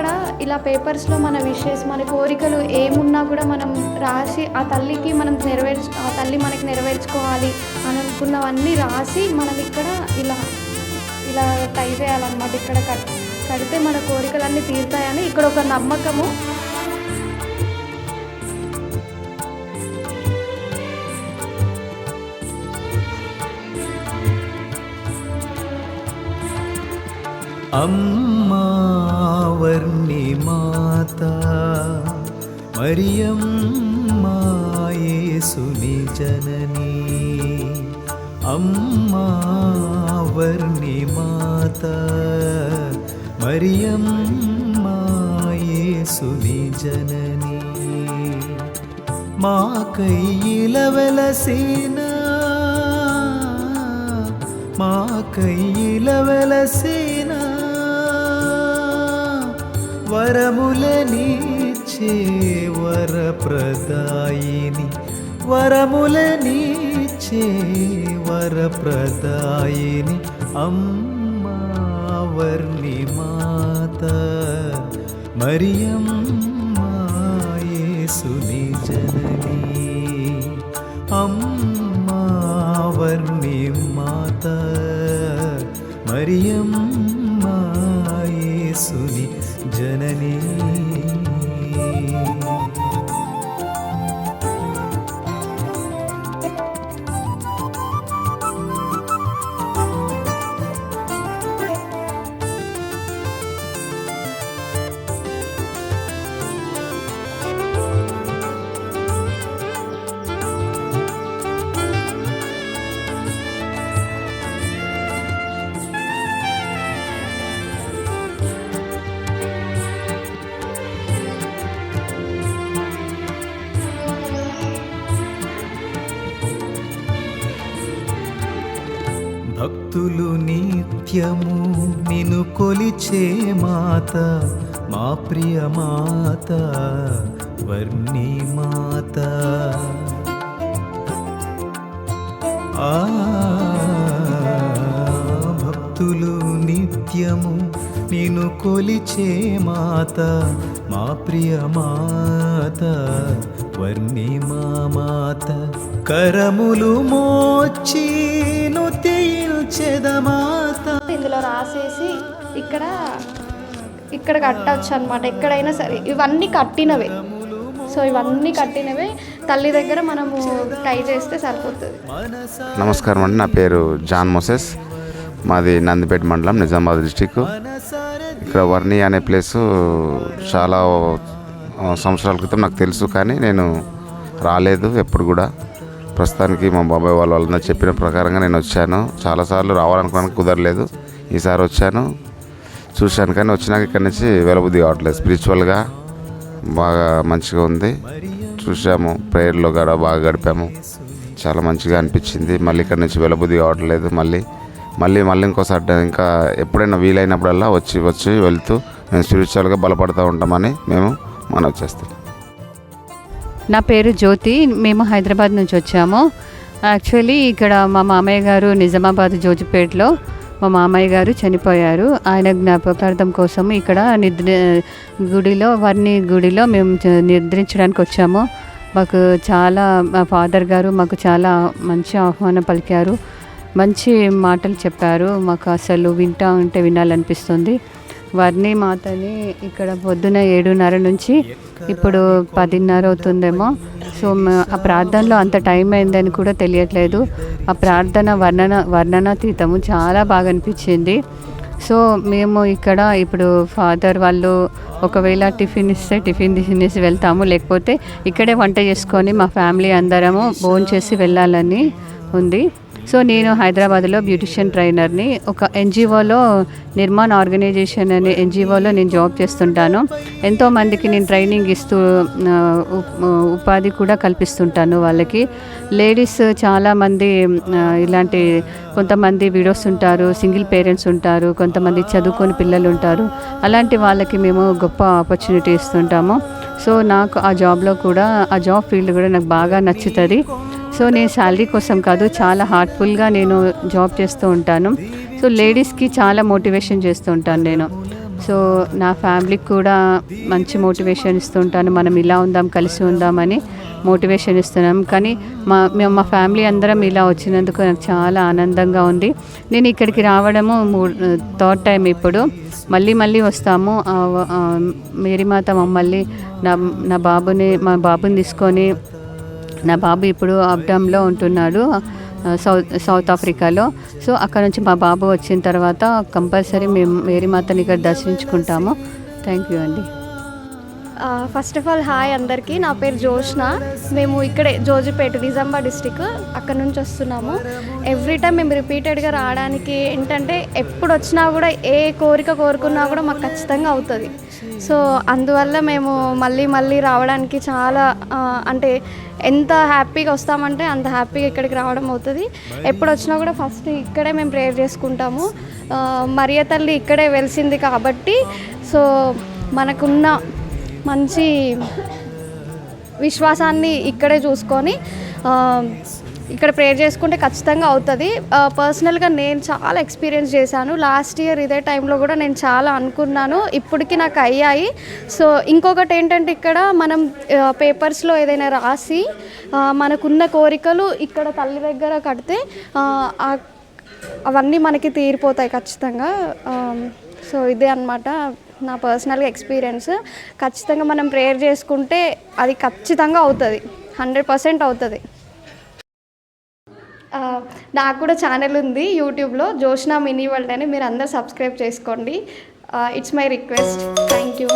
ఇక్కడ ఇలా పేపర్స్లో మన విషెస్ మన కోరికలు ఏమున్నా కూడా మనం రాసి ఆ తల్లికి మనం నెరవేర్చు ఆ తల్లి మనకి నెరవేర్చుకోవాలి అని అనుకున్నవన్నీ రాసి మనం ఇక్కడ ఇలా ఇలా టై చేయాలన్నమాట. ఇక్కడ కడితే మన కోరికలన్నీ తీరుతాయని ఇక్కడ ఒక నమ్మకము. అమ్మా వర్ణి మాత మరియం మాయేసుని జనని. అమ్మా వర్ణి మాత మరియం మాయేసుని జనని. మా కయ్యిల వెలసిన మా కయ్యిల వెలసిన వరములనిచ్చే వరప్రదాయిని. వరములనిచ్చే వరప్రదాయిని. అమ్మా వర్ణి మాత మరియమ్మా యేసుని జనని. అమ్మా వర్ణి మాత మరియమ్మా जननी నిత్యము నిను కొలిచే మాత మా ప్రియ మాత వర్ణి మాత. ఆ భక్తులు నిత్యము నిను కొలిచే మాత మా ప్రియ మాత వర్ణి మా మాత. కరములు మోచి నుతిల్చెద మాత ఇందులో రాసేసి ఇక్కడ ఇక్కడ కట్టవచ్చు అనమాట ఎక్కడైనా సరే ఇవన్నీ కట్టినవే. సో ఇవన్నీ కట్టినవే. తల్లి దగ్గర మనము ట్రై చేస్తే సరిపోతుంది. నమస్కారం అండి. నా పేరు జాన్ మోసెస్. మాది నందిపేట మండలం నిజామాబాద్ డిస్టిక్. ఇక్కడ వర్ణి అనే ప్లేసు చాలా సంవత్సరాల క్రితం నాకు తెలుసు కానీ నేను రాలేదు ఎప్పుడు కూడా. ప్రస్తుతానికి మా బాబాయ్ వాళ్ళ వాళ్ళందరూ చెప్పిన ప్రకారంగా నేను వచ్చాను. చాలాసార్లు రావాలనుకున్నాను కుదరలేదు. ఈసారి వచ్చాను. చూశాను కానీ వచ్చినాక ఇక్కడి నుంచి వెలబుద్ధి కావట్లేదు. స్పిరిచువల్గా బాగా మంచిగా ఉంది. చూసాము ప్రేయర్లో కూడా బాగా గడిపాము. చాలా మంచిగా అనిపించింది. మళ్ళీ ఇక్కడ నుంచి వెలబుద్ధి కావట్లేదు మళ్ళీ. మళ్ళీ మళ్ళీ ఇంకోసారి ఇంకా ఎప్పుడైనా వీలైనప్పుడల్లా వచ్చి వచ్చి వెళ్తూ మేము స్పిరిచువల్గా బలపడుతూ ఉంటామని మేము మనవి చేస్తాం నా పేరు జ్యోతి. మేము హైదరాబాద్ నుంచి వచ్చాము. యాక్చువల్లీ ఇక్కడ మా మామయ్య గారు నిజామాబాద్ జోజిపేటలో మా మామయ్య గారు చనిపోయారు. ఆయన జ్ఞాపకార్థం కోసం ఇక్కడ నిద్ర గుడిలో వారిని గుడిలో మేము నిద్రించడానికి వచ్చాము. మాకు చాలా మా ఫాదర్ గారు మాకు చాలా మంచి ఆహ్వానం పలికారు. మంచి మాటలు చెప్పారు. మాకు అసలు వింటా ఉంటే వినాలనిపిస్తుంది. వర్ణి మాతని ఇక్కడ పొద్దున ఏడున్నర నుంచి ఇప్పుడు పదిన్నర అవుతుందేమో. సో ఆ ప్రార్థనలో అంత టైం అయిందని కూడా తెలియట్లేదు. ఆ ప్రార్థన వర్ణన వర్ణనాతీతము చాలా బాగా అనిపించింది. సో మేము ఇక్కడ ఇప్పుడు ఫాదర్ వాళ్ళు ఒకవేళ టిఫిన్ ఇస్తే టిఫిన్ తినేసి వెళ్తాము. లేకపోతే ఇక్కడే వంట చేసుకొని మా ఫ్యామిలీ అందరము భోజనం చేసి వెళ్ళాలని ఉంది. సో నేను హైదరాబాద్లో బ్యూటిషియన్ ట్రైనర్ని ఒక ఎన్జిఓలో నిర్మాణ్ ఆర్గనైజేషన్ అనే ఎన్జిఓలో నేను జాబ్ చేస్తుంటాను. ఎంతోమందికి నేను ట్రైనింగ్ ఇస్తూ ఉపాధి కూడా కల్పిస్తుంటాను వాళ్ళకి. లేడీస్ చాలామంది ఇలాంటి కొంతమంది విడోస్ ఉంటారు సింగిల్ పేరెంట్స్ ఉంటారు కొంతమంది చదువుకొని పిల్లలు ఉంటారు. అలాంటి వాళ్ళకి మేము గొప్ప ఆపర్చునిటీ ఇస్తుంటాము. సో నాకు ఆ జాబ్లో కూడా ఆ జాబ్ ఫీల్డ్ కూడా నాకు బాగా నచ్చుతుంది. సో నేను శాలరీ కోసం కాదు చాలా హార్ట్ఫుల్గా నేను జాబ్ చేస్తూ ఉంటాను. సో లేడీస్కి చాలా మోటివేషన్ చేస్తూ ఉంటాను నేను. సో నా ఫ్యామిలీకి కూడా మంచి మోటివేషన్ ఇస్తుంటాను మనం ఇలా ఉందాం కలిసి ఉందామని మోటివేషన్ ఇస్తున్నాం. కానీ మా మేము మా ఫ్యామిలీ అందరం ఇలా వచ్చినందుకు నాకు చాలా ఆనందంగా ఉంది. నేను ఇక్కడికి రావడము మూ థర్డ్ టైం ఇప్పుడు. మళ్ళీ మళ్ళీ వస్తాము. మేరీమాత మమ్మల్ని నా నా బాబుని మా బాబుని తీసుకొని నా బాబు ఇప్పుడు అబ్డామ్లో ఉంటున్నాడు సౌత్ సౌత్ ఆఫ్రికాలో. సో అక్కడ నుంచి మా బాబు వచ్చిన తర్వాత కంపల్సరీ మేము మేరీమాతని ఇక్కడ దర్శించుకుంటాము. థ్యాంక్ యూ అండి. ఫస్ట్ ఆఫ్ ఆల్ హాయ్ అందరికీ. నా పేరు జోష్న మేము ఇక్కడే జోజిపేట నిజామాబాద్ డిస్టిక్ అక్కడ నుంచి వస్తున్నాము. ఎవ్రీ టైం మేము రిపీటెడ్గా రావడానికి ఏంటంటే ఎప్పుడు వచ్చినా కూడా ఏ కోరిక కోరుకున్నా కూడా మాకు ఖచ్చితంగా అవుతుంది. సో అందువల్ల మేము మళ్ళీ మళ్ళీ రావడానికి చాలా అంటే ఎంత హ్యాపీగా వస్తామంటే అంత హ్యాపీగా ఇక్కడికి రావడం అవుతుంది. ఎప్పుడు వచ్చినా కూడా ఫస్ట్ ఇక్కడే మేము ప్రేయర్ చేసుకుంటాము. మరియ తల్లి ఇక్కడే వెలిసింది కాబట్టి సో మనకున్న మంచి విశ్వాసాన్ని ఇక్కడే చూసుకొని ఇక్కడ ప్రేయర్ చేసుకుంటే ఖచ్చితంగా అవుతుంది. పర్సనల్గా నేను చాలా ఎక్స్పీరియన్స్ చేశాను. లాస్ట్ ఇయర్ ఇదే టైంలో కూడా నేను చాలా అనుకున్నాను. ఇప్పటికి నాకు అయ్యాయి. సో ఇంకొకటి ఏంటంటే ఇక్కడ మనం పేపర్స్లో ఏదైనా రాసి మనకున్న కోరికలు ఇక్కడ తల్లి దగ్గర కడితే అవన్నీ మనకి తీరిపోతాయి ఖచ్చితంగా. సో ఇదే అన్నమాట. నా పర్సనల్గా ఎక్స్పీరియన్స్ ఖచ్చితంగా మనం ప్రేయర్ చేసుకుంటే అది ఖచ్చితంగా అవుతుంది. హండ్రెడ్ పర్సెంట్ అవుతుంది. నాకు కూడా ఛానల్ ఉంది యూట్యూబ్లో జోష్నా మినీ వరల్డ్ అని. మీరు అందరు సబ్స్క్రైబ్ చేసుకోండి. It's my request. Thank you